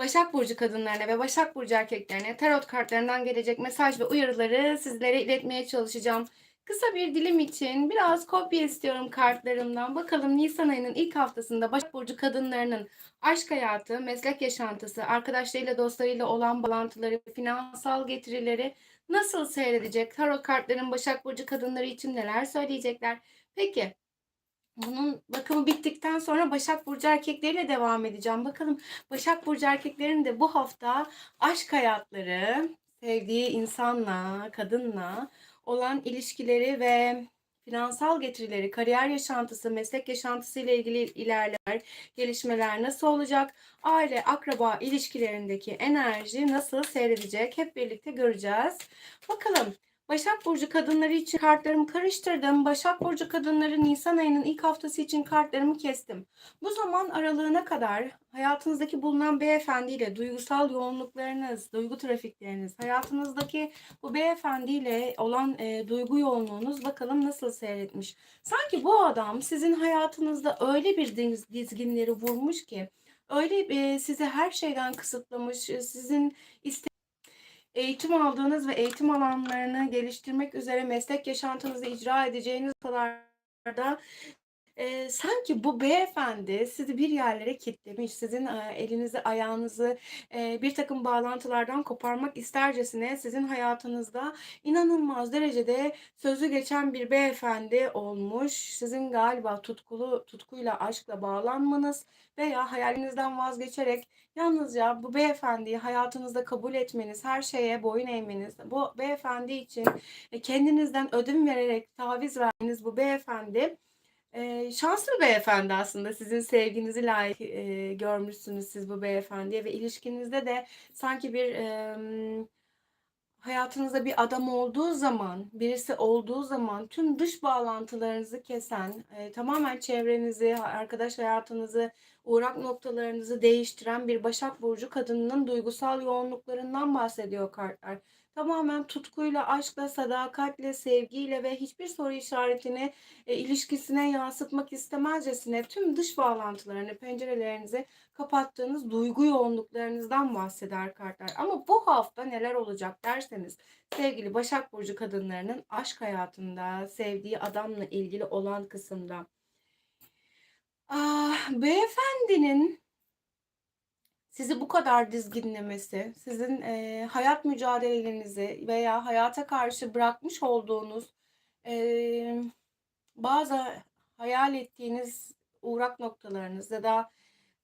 Başak Burcu kadınlarına ve Başak Burcu erkeklerine tarot kartlarından gelecek mesaj ve uyarıları sizlere iletmeye çalışacağım. Kısa bir dilim için biraz kopya istiyorum kartlarımdan. Bakalım Nisan ayının ilk haftasında Başak Burcu kadınlarının aşk hayatı, meslek yaşantısı, arkadaşlarıyla, dostlarıyla olan bağlantıları, finansal getirileri nasıl seyredecek? Tarot kartların Başak Burcu kadınları için neler söyleyecekler? Peki bunun bakımı bittikten sonra Başak Burcu erkekleriyle devam edeceğim. Bakalım Başak Burcu erkeklerin de bu hafta aşk hayatları, sevdiği insanla, kadınla olan ilişkileri ve finansal getirileri, kariyer yaşantısı, meslek yaşantısı ile ilgili ilerlemeler, gelişmeler nasıl olacak? Aile, akraba ilişkilerindeki enerji nasıl seyredecek? Hep birlikte göreceğiz. Bakalım Başak Burcu kadınları için kartlarımı karıştırdım. Başak Burcu kadınları Nisan ayının ilk haftası için kartlarımı kestim. Bu zaman aralığına kadar hayatınızdaki bulunan beyefendiyle duygusal yoğunluklarınız, duygu trafikleriniz, hayatınızdaki bu beyefendiyle olan e, duygu yoğunluğunuz bakalım nasıl seyretmiş. Sanki bu adam sizin hayatınızda öyle bir diz- dizginleri vurmuş ki, öyle e, sizi her şeyden kısıtlamış, e, sizin eğitim aldığınız ve eğitim alanlarını geliştirmek üzere meslek yaşantınızı icra edeceğiniz noktalarda e, sanki bu beyefendi sizi bir yerlere kilitlemiş, sizin e, elinizi ayağınızı e, bir takım bağlantılardan koparmak istercesine sizin hayatınızda inanılmaz derecede sözü geçen bir beyefendi olmuş. Sizin galiba tutkulu tutkuyla aşkla bağlanmanız veya hayalinizden vazgeçerek yalnızca bu beyefendiyi hayatınızda kabul etmeniz, her şeye boyun eğmeniz, bu beyefendi için e, kendinizden ödün vererek taviz vermeniz bu beyefendi Eee, şanslı beyefendi aslında. Sizin sevginizi layık, eee, görmüşsünüz siz bu beyefendiye ve ilişkinizde de sanki bir, emm, hayatınızda bir adam olduğu zaman, birisi olduğu zaman tüm dış bağlantılarınızı kesen, eee, tamamen çevrenizi, arkadaş hayatınızı, uğrak noktalarınızı değiştiren bir Başak Burcu kadınının duygusal yoğunluklarından bahsediyor kartlar. Tamamen tutkuyla, aşkla, sadakatle, sevgiyle ve hiçbir soru işaretini e, ilişkisine yansıtmak istemezcesine tüm dış bağlantılarını, pencerelerinizi kapattığınız duygu yoğunluklarınızdan bahseder kartlar. Ama bu hafta neler olacak derseniz sevgili Başak Burcu kadınlarının aşk hayatında, sevdiği adamla ilgili olan kısımda. Ah, beyefendinin sizi bu kadar dizginlemesi, sizin eee, hayat mücadelenizi veya hayata karşı bırakmış olduğunuz eee, bazı hayal ettiğiniz uğrak noktalarınız ya da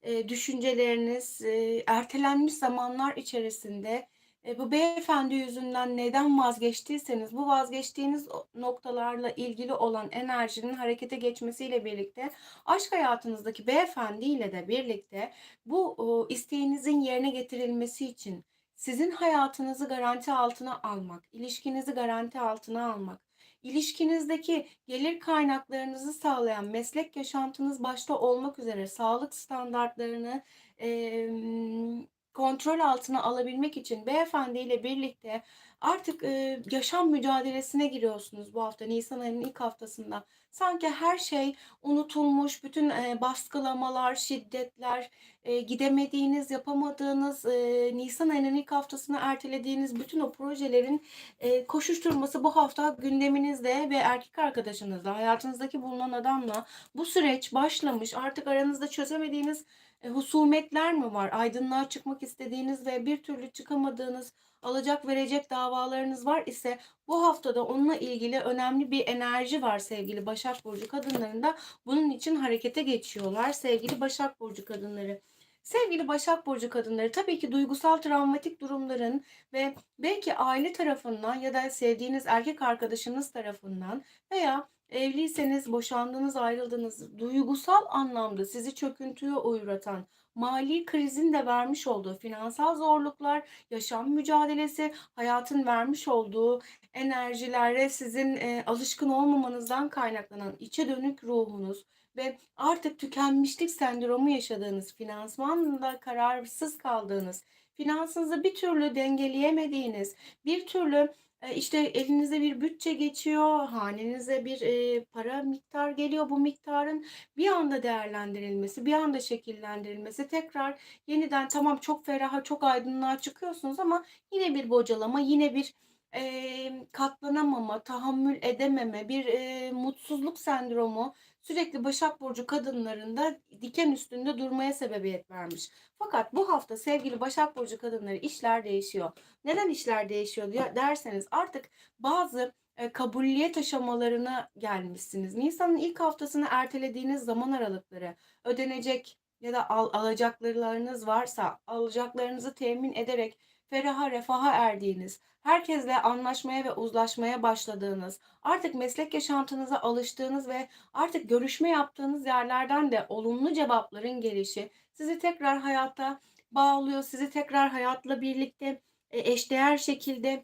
eee, düşünceleriniz eee, ertelenmiş zamanlar içerisinde e, bu beyefendi yüzünden neden vazgeçtiyseniz bu vazgeçtiğiniz noktalarla ilgili olan enerjinin harekete geçmesiyle birlikte aşk hayatınızdaki beyefendiyle de birlikte bu o, isteğinizin yerine getirilmesi için sizin hayatınızı garanti altına almak, ilişkinizi garanti altına almak, ilişkinizdeki gelir kaynaklarınızı sağlayan meslek yaşantınız başta olmak üzere sağlık standartlarını em, kontrol altına alabilmek için beyefendiyle birlikte artık e, yaşam mücadelesine giriyorsunuz bu hafta Nisan ayının ilk haftasında. Sanki her şey unutulmuş, bütün e, baskılamalar, şiddetler, e, gidemediğiniz, yapamadığınız, e, Nisan ayının ilk haftasına ertelediğiniz bütün o projelerin e, koşuşturması bu hafta gündeminizde ve erkek arkadaşınızla, hayatınızdaki bulunan adamla bu süreç başlamış. Artık aranızda çözemediğiniz e, husumetler mi var? Aydınlığa çıkmak istediğiniz ve bir türlü çıkamadığınız alacak verecek davalarınız var ise bu haftada onunla ilgili önemli bir enerji var sevgili Başak Burcu kadınlarında. Bunun için harekete geçiyorlar sevgili Başak Burcu kadınları. Sevgili Başak Burcu kadınları tabii ki duygusal travmatik durumların ve belki aile tarafından ya da sevdiğiniz erkek arkadaşınız tarafından veya evliyseniz boşandınız ayrıldınız duygusal anlamda sizi çöküntüye uğratan mali krizin de vermiş olduğu finansal zorluklar, yaşam mücadelesi, hayatın vermiş olduğu enerjilere sizin e, alışkın olmamanızdan kaynaklanan içe dönük ruhunuz ve artık tükenmişlik sendromu yaşadığınız, finansmanla kararsız kaldığınız, finansınızı bir türlü dengeleyemediğiniz, bir türlü Eee, işte, elinize bir bütçe geçiyor, hanenize bir, eee, para miktar geliyor. Bu miktarın bir anda değerlendirilmesi, bir anda şekillendirilmesi, tekrar yeniden tamam çok feraha, çok aydınlığa çıkıyorsunuz ama yine bir bocalama, yine bir, emm, katlanamama, tahammül edememe, bir, eee, mutsuzluk sendromu sürekli Başak Burcu kadınlarında diken üstünde durmaya sebebiyet vermiş. Fakat bu hafta sevgili Başak Burcu kadınları işler değişiyor. Neden işler değişiyor derseniz artık bazı e, kabulliyet aşamalarına gelmişsiniz. Nisan'ın ilk haftasını ertelediğiniz zaman aralıkları ödenecek ya da al, alacaklarınız varsa alacaklarınızı temin ederek feraha refaha erdiğiniz, herkesle anlaşmaya ve uzlaşmaya başladığınız, artık meslek yaşantınıza alıştığınız ve artık görüşme yaptığınız yerlerden de olumlu cevapların gelişi sizi tekrar hayata bağlıyor, sizi tekrar hayatla birlikte e, eşdeğer şekilde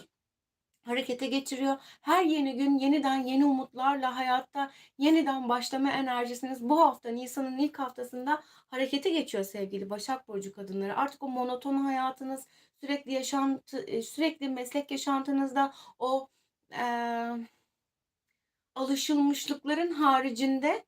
harekete geçiriyor. Her yeni gün yeniden yeni umutlarla hayatta yeniden başlama enerjisiniz bu hafta Nisan'ın ilk haftasında harekete geçiyor sevgili Başak Burcu kadınları. Artık o monoton hayatınız, sürekli yaşantı, e, sürekli meslek yaşantınızda o eee, alışılmışlıkların haricinde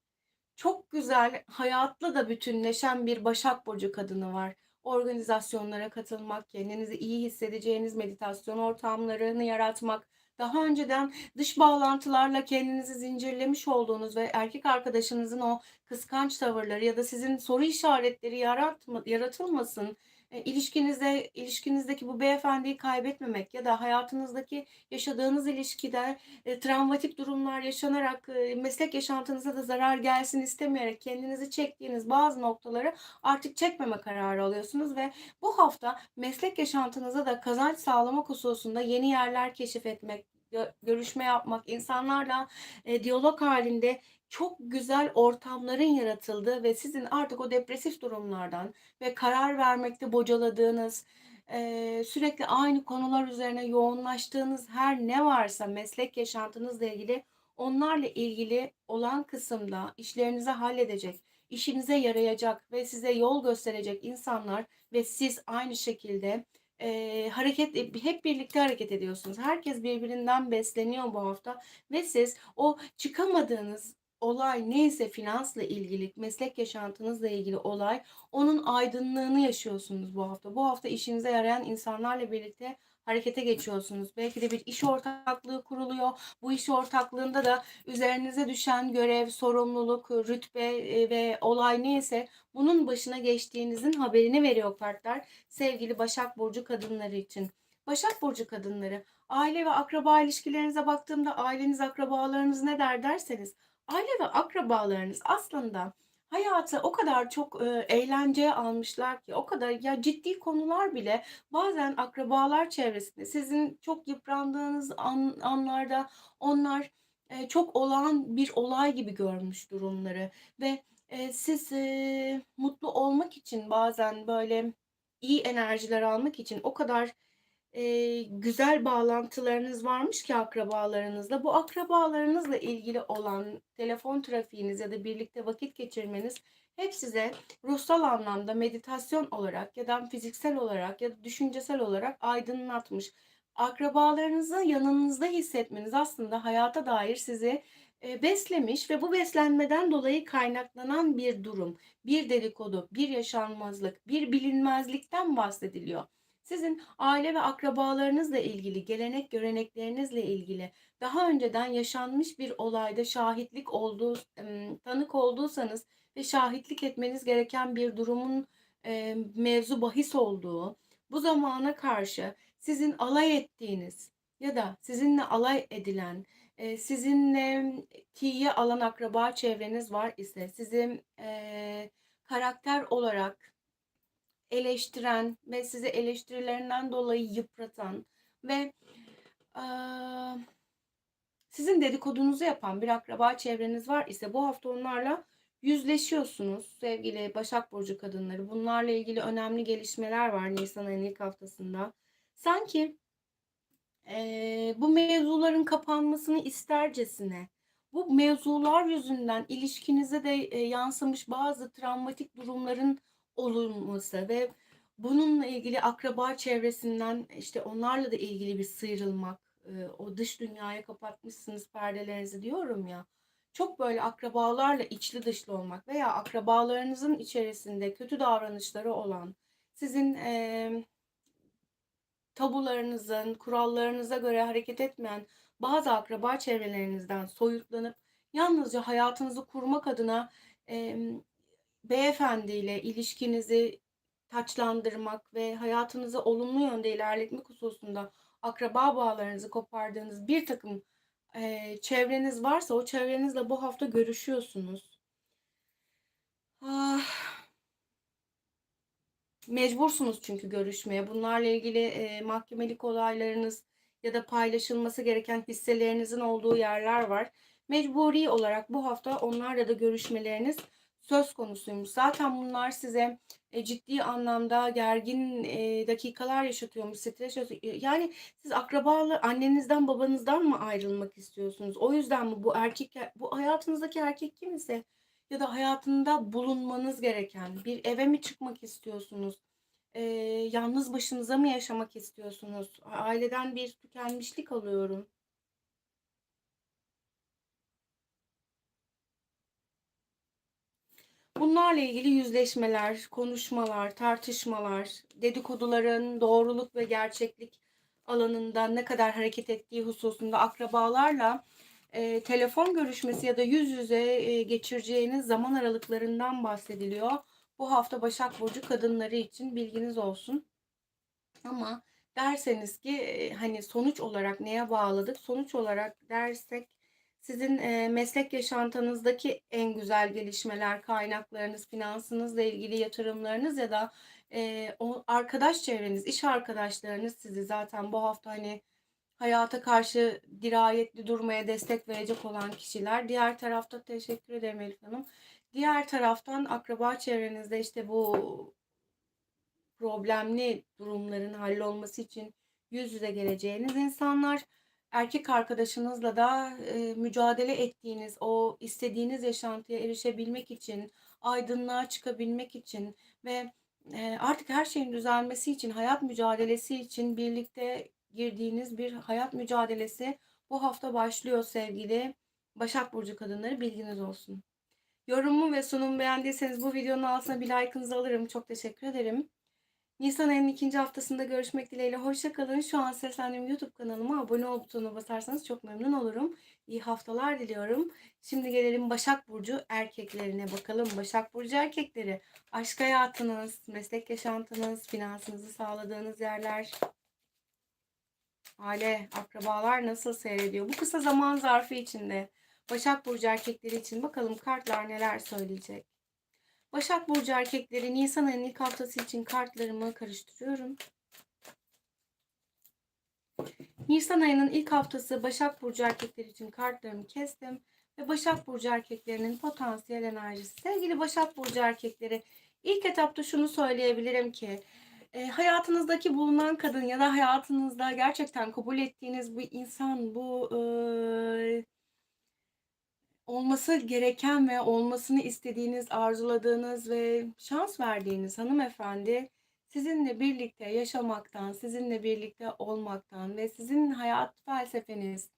çok güzel, hayatla da bütünleşen bir Başak Burcu kadını var. Organizasyonlara katılmak, kendinizi iyi hissedeceğiniz meditasyon ortamlarını yaratmak, daha önceden dış bağlantılarla kendinizi zincirlemiş olduğunuz ve erkek arkadaşınızın o kıskanç tavırları ya da sizin soru işaretleri yaratma, yaratılmasın, e, ilişkinizde ilişkinizdeki bu beyefendiyi kaybetmemek ya da hayatınızdaki yaşadığınız ilişkide e, travmatik durumlar yaşanarak e, meslek yaşantınıza da zarar gelsin istemeyerek kendinizi çektiğiniz bazı noktaları artık çekmeme kararı alıyorsunuz ve bu hafta meslek yaşantınıza da kazanç sağlamak hususunda yeni yerler keşfetmek, gö- görüşme yapmak, insanlarla e, diyalog halinde çok güzel ortamların yaratıldığı ve sizin artık o depresif durumlardan ve karar vermekte bocaladığınız, sürekli aynı konular üzerine yoğunlaştığınız her ne varsa meslek yaşantınızla ilgili onlarla ilgili olan kısımda işlerinizi halledecek, işinize yarayacak ve size yol gösterecek insanlar ve siz aynı şekilde eee, hareket hep birlikte hareket ediyorsunuz. Herkes birbirinden besleniyor bu hafta ve siz o çıkamadığınız olay neyse finansla ilgili, meslek yaşantınızla ilgili olay, onun aydınlığını yaşıyorsunuz bu hafta. Bu hafta işinize yarayan insanlarla birlikte harekete geçiyorsunuz. Belki de bir iş ortaklığı kuruluyor. Bu iş ortaklığında da üzerinize düşen görev, sorumluluk, rütbe e, ve olay neyse bunun başına geçtiğinizin haberini veriyor kartlar sevgili Başak Burcu kadınları için. Başak Burcu kadınları, aile ve akraba ilişkilerinize baktığımda aileniz, akrabalarınız ne der derseniz Aile ve akrabalarınız aslında hayatı o kadar çok, eee, eğlenceye almışlar ki, o kadar ya ciddi konular bile bazen akrabalar çevresinde sizin çok yıprandığınız an anlarda onlar, eee, çok olağan bir olay gibi görmüş durumları ve, eee, siz, eee, mutlu olmak için bazen böyle iyi enerjiler almak için o kadar Eee, güzel bağlantılarınız varmış ki akrabalarınızla. Bu akrabalarınızla ilgili olan telefon trafiğiniz ya da birlikte vakit geçirmeniz hep size ruhsal anlamda meditasyon olarak ya da fiziksel olarak ya da düşüncesel olarak aydınlatmış. Akrabalarınızı yanınızda hissetmeniz aslında hayata dair sizi beslemiş ve bu beslenmeden dolayı kaynaklanan bir durum, bir dedikodu, bir yaşanmazlık, bir bilinmezlikten bahsediliyor. Sizin aile ve akrabalarınızla ilgili, gelenek göreneklerinizle ilgili daha önceden yaşanmış bir olayda şahitlik olduğu, tanık olduysanız ve şahitlik etmeniz gereken bir durumun mevzu bahis olduğu, bu zamana karşı sizin alay ettiğiniz ya da sizinle alay edilen, sizinle tiye alan akraba çevreniz var ise sizin karakter olarak eleştiren ve sizi eleştirilerinden dolayı yıpratan ve eee, sizin dedikodunuzu yapan bir akraba çevreniz var ise bu hafta onlarla yüzleşiyorsunuz sevgili Başak Burcu kadınları. Bunlarla ilgili önemli gelişmeler var Nisan ayının ilk haftasında. Sanki eee, bu mevzuların kapanmasını istercesine, bu mevzular yüzünden ilişkinize de e, yansımış bazı travmatik durumların olunması ve bununla ilgili akraba çevresinden işte onlarla da ilgili bir sıyrılmak, e, o dış dünyaya kapatmışsınız perdelerinizi diyorum ya. Çok böyle akrabalarla içli dışlı olmak veya akrabalarınızın içerisinde kötü davranışları olan, sizin e, tabularınızın, kurallarınıza göre hareket etmeyen bazı akraba çevrelerinizden soyutlanıp yalnızca hayatınızı kurmak adına e, beyefendiyle ilişkinizi taçlandırmak ve hayatınızı olumlu yönde ilerletmek hususunda akraba bağlarınızı kopardığınız bir takım e, çevreniz varsa o çevrenizle bu hafta görüşüyorsunuz. Ah, mecbursunuz çünkü görüşmeye. Bunlarla ilgili e, mahkemelik olaylarınız ya da paylaşılması gereken hisselerinizin olduğu yerler var. Mecburi olarak bu hafta onlarla da görüşmeleriniz söz konusuymuş. Zaten bunlar size e, ciddi anlamda gergin e, dakikalar yaşatıyormuş, stres yaşatıyor. Yani siz akrabalar, annenizden, babanızdan mı ayrılmak istiyorsunuz? O yüzden mi bu erkek, bu hayatınızdaki erkek kim ise ya da hayatında bulunmanız gereken bir eve mi çıkmak istiyorsunuz? E, yalnız başınıza mı yaşamak istiyorsunuz? Aileden bir tükenmişlik alıyorum. Bunlarla ilgili yüzleşmeler, konuşmalar, tartışmalar, dedikoduların doğruluk ve gerçeklik alanında ne kadar hareket ettiği hususunda akrabalarla e, telefon görüşmesi ya da yüz yüze e, geçireceğiniz zaman aralıklarından bahsediliyor. Bu hafta Başak Burcu kadınları için bilginiz olsun. Ama derseniz ki e, hani sonuç olarak neye bağladık? Sonuç olarak dersek sizin e, meslek yaşantınızdaki en güzel gelişmeler, kaynaklarınız, finansınızla ilgili yatırımlarınız ya da e, o arkadaş çevreniz, iş arkadaşlarınız sizi zaten bu hafta hani hayata karşı dirayetli durmaya destek verecek olan kişiler. Diğer tarafta teşekkür ederim Elif Hanım. Diğer taraftan akraba çevrenizde işte bu problemli durumların hallolması için yüz yüze geleceğiniz insanlar erkek arkadaşınızla da e, mücadele ettiğiniz, o istediğiniz yaşantıya erişebilmek için, aydınlığa çıkabilmek için ve e, artık her şeyin düzelmesi için, hayat mücadelesi için birlikte girdiğiniz bir hayat mücadelesi bu hafta başlıyor sevgili Başak Burcu kadınları bilginiz olsun. Yorumumu ve sunumu beğendiyseniz bu videonun altına bir like'ınızı alırım. Çok teşekkür ederim. Nisan ayının ikinci haftasında görüşmek dileğiyle. Hoşçakalın. Şu an seslendiğim YouTube kanalıma abone ol butonuna basarsanız çok memnun olurum. İyi haftalar diliyorum. Şimdi gelelim Başak Burcu erkeklerine bakalım. Başak Burcu erkekleri aşk hayatınız, meslek yaşantınız, finansınızı sağladığınız yerler, aile, akrabalar nasıl seyrediyor? Bu kısa zaman zarfı içinde Başak Burcu erkekleri için bakalım kartlar neler söyleyecek. Başak Burcu erkekleri Nisan ayının ilk haftası için kartlarımı karıştırıyorum. Nisan ayının ilk haftası Başak Burcu erkekleri için kartlarımı kestim. Ve Başak Burcu erkeklerinin potansiyel enerjisi. Sevgili Başak Burcu erkekleri ilk etapta şunu söyleyebilirim ki e, hayatınızdaki bulunan kadın ya da hayatınızda gerçekten kabul ettiğiniz bu insan, bu e, olması gereken ve olmasını istediğiniz, arzuladığınız ve şans verdiğiniz hanımefendi sizinle birlikte yaşamaktan, sizinle birlikte olmaktan ve sizin hayat felsefeniz,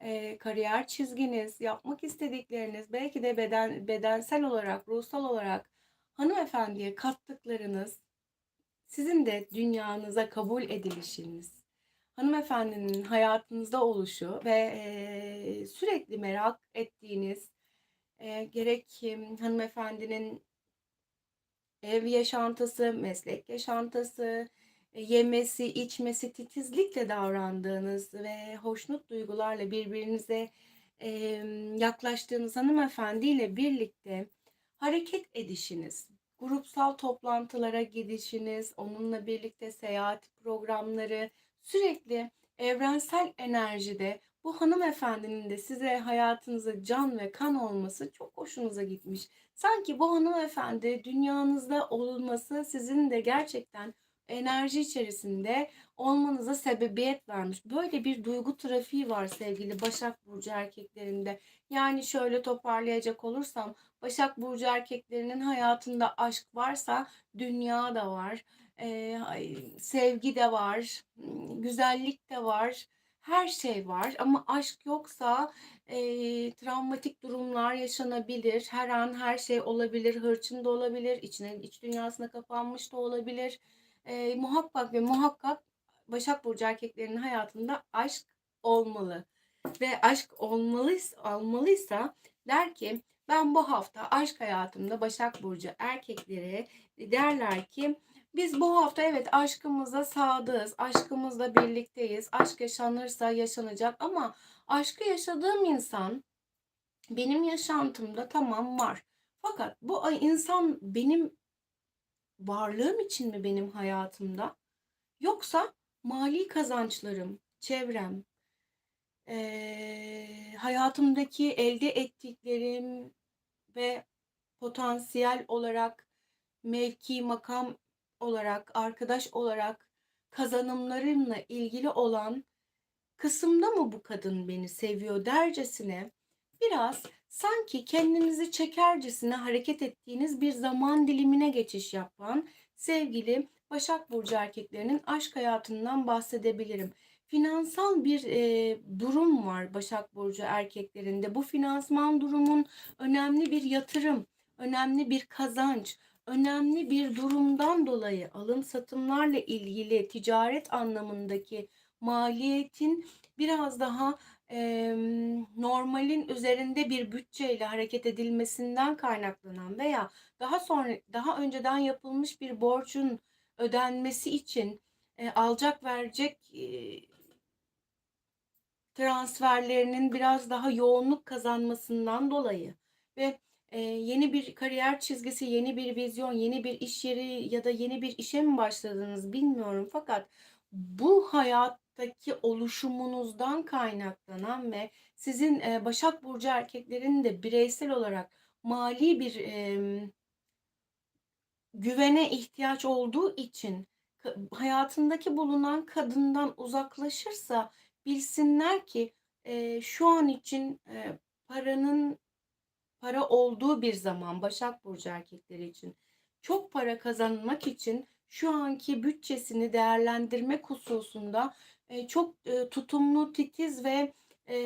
e, kariyer çizginiz, yapmak istedikleriniz, belki de beden bedensel olarak, ruhsal olarak hanımefendiye kattıklarınız sizin de dünyanıza kabul edilişiniz hanımefendinin hayatınızda oluşu ve e, sürekli merak ettiğiniz e, gerek hanımefendinin ev yaşantısı, meslek yaşantısı, e, yemesi, içmesi, titizlikle davrandığınız ve hoşnut duygularla birbirinize e, yaklaştığınız hanımefendiyle birlikte hareket edişiniz, grupsal toplantılara gidişiniz, onunla birlikte seyahat programları, sürekli evrensel enerjide bu hanımefendinin de size hayatınıza can ve kan olması çok hoşunuza gitmiş. Sanki bu hanımefendi dünyanızda olması sizin de gerçekten enerji içerisinde olmanıza sebebiyet vermiş. Böyle bir duygu trafiği var sevgili Başak Burcu erkeklerinde. Yani şöyle toparlayacak olursam Başak Burcu erkeklerinin hayatında aşk varsa dünya da var. Sevgi de var, güzellik de var, her şey var ama aşk yoksa, eee, travmatik durumlar yaşanabilir. Her an her şey olabilir. Hırçın da olabilir, içine iç dünyasına kapanmış da olabilir. Eee, muhakkak ve muhakkak Başak Burcu erkeklerinin hayatında aşk olmalı ve aşk olmalıys olmalıysa der ki ben bu hafta aşk hayatımda Başak Burcu erkekleri derler ki biz bu hafta evet aşkımıza sadığız, aşkımızla birlikteyiz. Aşk yaşanırsa yaşanacak ama aşkı yaşadığım insan benim yaşantımda tamam var. Fakat bu insan benim varlığım için mi benim hayatımda? Yoksa mali kazançlarım, çevrem, eee, hayatımdaki elde ettiklerim ve potansiyel olarak mevki, makam olarak, arkadaş olarak kazanımlarımla ilgili olan kısımda mı bu kadın beni seviyor dercesine biraz sanki kendinizi çekercesine hareket ettiğiniz bir zaman dilimine geçiş yapan sevgili Başak Burcu erkeklerinin aşk hayatından bahsedebilirim. Finansal bir e, durum var Başak Burcu erkeklerinde. Bu finansman durumun önemli bir yatırım, önemli bir kazanç, önemli bir durumdan dolayı alım satımlarla ilgili ticaret anlamındaki maliyetin biraz daha e, normalin üzerinde bir bütçeyle hareket edilmesinden kaynaklanan veya daha sonra daha önceden yapılmış bir borcun ödenmesi için e, alacak verecek e, transferlerinin biraz daha yoğunluk kazanmasından dolayı ve e, yeni bir kariyer çizgisi, yeni bir vizyon, yeni bir iş yeri ya da yeni bir işe mi başladınız bilmiyorum. Fakat bu hayattaki oluşumunuzdan kaynaklanan ve sizin e, Başak Burcu erkeklerin de bireysel olarak mali bir e, güvene ihtiyaç olduğu için hayatındaki bulunan kadından uzaklaşırsa bilsinler ki e, şu an için e, paranın para olduğu bir zaman Başak Burcu erkekleri için çok para kazanmak için şu anki bütçesini değerlendirmek hususunda e, çok e, tutumlu, titiz ve e,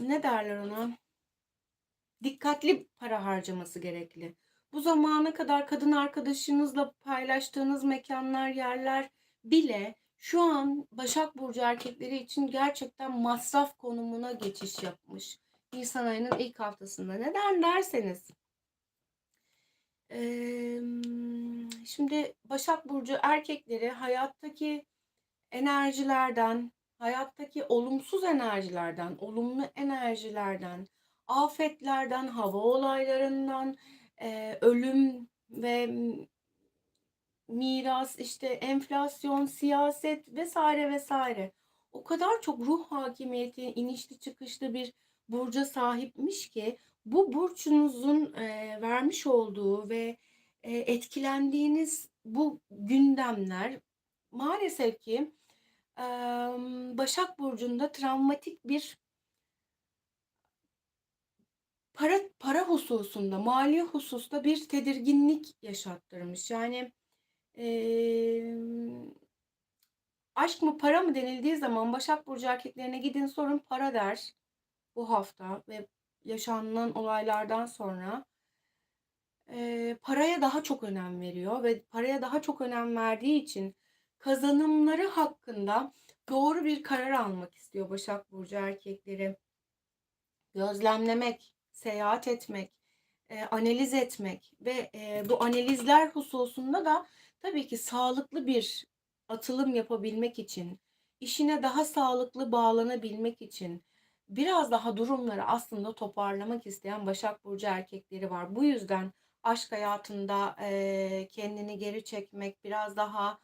ne derler ona? Dikkatli para harcaması gerekli. Bu zamana kadar kadın arkadaşınızla paylaştığınız mekanlar, yerler bile şu an Başak Burcu erkekleri için gerçekten masraf konumuna geçiş yapmış. Nisan ayının ilk haftasında. Neden derseniz. Ee, şimdi Başak Burcu erkekleri hayattaki enerjilerden, hayattaki olumsuz enerjilerden, olumlu enerjilerden, afetlerden, hava olaylarından, e, ölüm ve miras, işte enflasyon, siyaset vesaire vesaire. O kadar çok ruh hakimiyeti, inişli çıkışlı bir burca sahipmiş ki bu burcunuzun e, vermiş olduğu ve e, etkilendiğiniz bu gündemler maalesef ki e, Başak Burcu'nda travmatik bir para para hususunda, mali hususta bir tedirginlik yaşattırmış. Yani Emm, aşk mı para mı denildiği zaman Başak Burcu erkeklerine gidin sorun para der bu hafta ve yaşanılan olaylardan sonra. Eee, paraya daha çok önem veriyor ve paraya daha çok önem verdiği için kazanımları hakkında doğru bir karar almak istiyor Başak Burcu erkekleri. Gözlemlemek, seyahat etmek, eee, analiz etmek ve, eee, bu analizler hususunda da Tabii ki sağlıklı bir atılım yapabilmek için, işine daha sağlıklı bağlanabilmek için biraz daha durumları aslında toparlamak isteyen Başak Burcu erkekleri var. Bu yüzden aşk hayatında kendini geri çekmek, biraz daha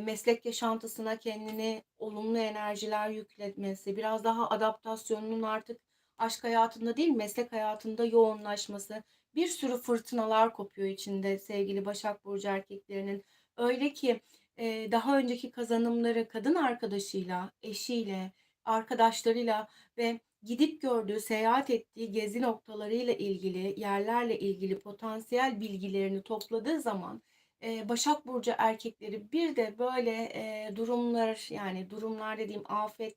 meslek yaşantısına kendini olumlu enerjiler yükletmesi, biraz daha adaptasyonunun artık aşk hayatında değil meslek hayatında yoğunlaşması, bir sürü fırtınalar kopuyor içinde sevgili Başak Burcu erkeklerinin. Öyle ki e, daha önceki kazanımları kadın arkadaşıyla, eşiyle, arkadaşlarıyla ve gidip gördüğü, seyahat ettiği gezi noktalarıyla ilgili, yerlerle ilgili potansiyel bilgilerini topladığı zaman Eee, Başak Burcu erkekleri bir de böyle eee, durumlar yani durumlar dediğim afet,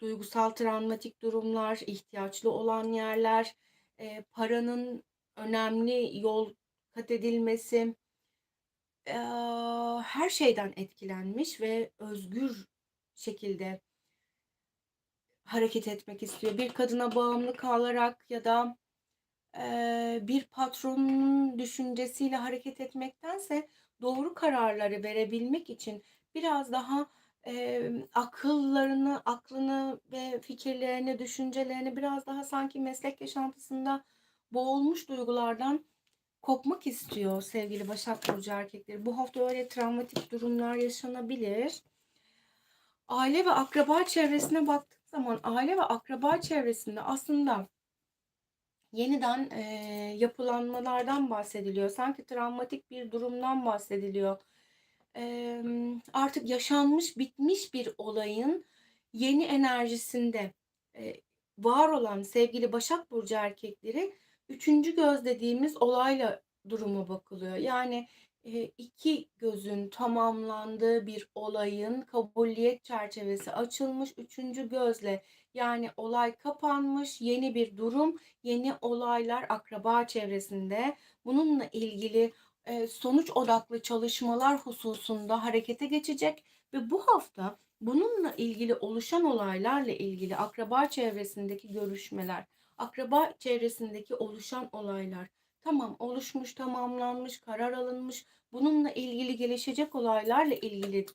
duygusal travmatik durumlar, ihtiyaçlı olan yerler, eee, paranın önemli yol kat edilmesi, her şeyden etkilenmiş ve özgür şekilde hareket etmek istiyor. Bir kadına bağımlı kalarak ya da bir patronun düşüncesiyle hareket etmektense doğru kararları verebilmek için biraz daha akıllarını, aklını ve fikirlerini, düşüncelerini biraz daha sanki meslek yaşantısında boğulmuş duygulardan kopmak istiyor sevgili Başak Burcu erkekleri. Bu hafta öyle travmatik durumlar yaşanabilir. Aile ve akraba çevresine baktığım zaman aile ve akraba çevresinde aslında yeniden eee, yapılanmalardan bahsediliyor. Sanki travmatik bir durumdan bahsediliyor. Emm, artık yaşanmış, bitmiş bir olayın yeni enerjisinde eee, var olan sevgili Başak Burcu erkekleri üçüncü göz dediğimiz olayla duruma bakılıyor. Yani iki gözün tamamlandığı bir olayın kabuliyet çerçevesi açılmış üçüncü gözle yani olay kapanmış yeni bir durum yeni olaylar akraba çevresinde bununla ilgili sonuç odaklı çalışmalar hususunda harekete geçecek ve bu hafta bununla ilgili oluşan olaylarla ilgili akraba çevresindeki görüşmeler, akraba çevresindeki oluşan olaylar tamam oluşmuş, tamamlanmış, karar alınmış. Bununla ilgili gelişecek olaylarla ilgili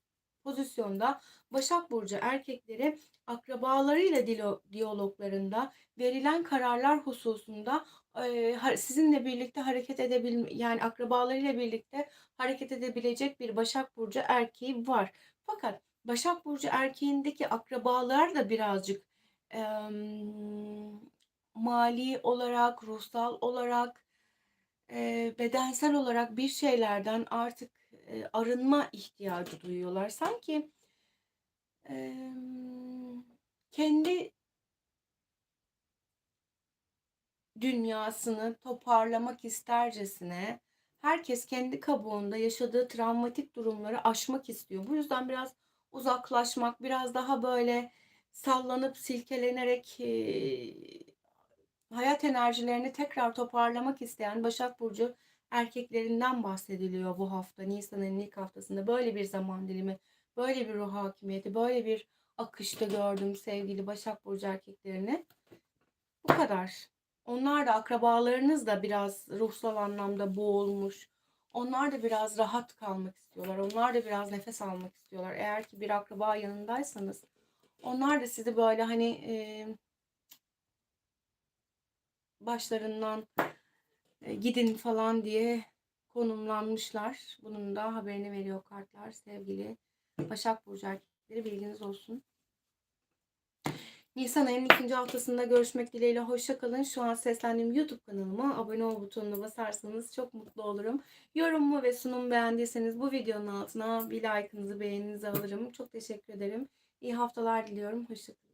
pozisyonda Başak Burcu erkekleri akrabalarıyla dilo- diyaloglarında verilen kararlar hususunda sizinle birlikte hareket edebilme yani akrabalarıyla birlikte hareket edebilecek bir Başak Burcu erkeği var. Fakat Başak Burcu erkeğindeki akrabalar da birazcık mali olarak, ruhsal olarak, eee, bedensel olarak bir şeylerden artık eee, arınma ihtiyacı duyuyorlar. Sanki em, kendi dünyasını toparlamak istercesine herkes kendi kabuğunda yaşadığı travmatik durumları aşmak istiyor. Bu yüzden biraz uzaklaşmak, biraz daha böyle sallanıp silkelenerek eee, hayat enerjilerini tekrar toparlamak isteyen Başak Burcu erkeklerinden bahsediliyor bu hafta. Nisan'ın ilk haftasında böyle bir zaman dilimi, böyle bir ruh hakimiyeti, böyle bir akışta gördüm sevgili Başak Burcu erkeklerini. Bu kadar. Onlar da akrabalarınız da biraz ruhsal anlamda boğulmuş. Onlar da biraz rahat kalmak istiyorlar. Onlar da biraz nefes almak istiyorlar. Eğer ki bir akraba yanındaysanız onlar da sizi böyle hani e, başlarından e, gidin falan diye konumlanmışlar. Bunun da haberini veriyor kartlar sevgili Başak Burcu erkekleri bilginiz olsun. Nisan ayının ikinci haftasında görüşmek dileğiyle hoşça kalın. Şu an seslendiğim YouTube kanalıma abone ol butonuna basarsanız çok mutlu olurum. Yorumumu ve sunumu beğendiyseniz bu videonun altına bir like'ınızı beğeninizi alırım. Çok teşekkür ederim. İyi haftalar diliyorum. Hoşça kalın.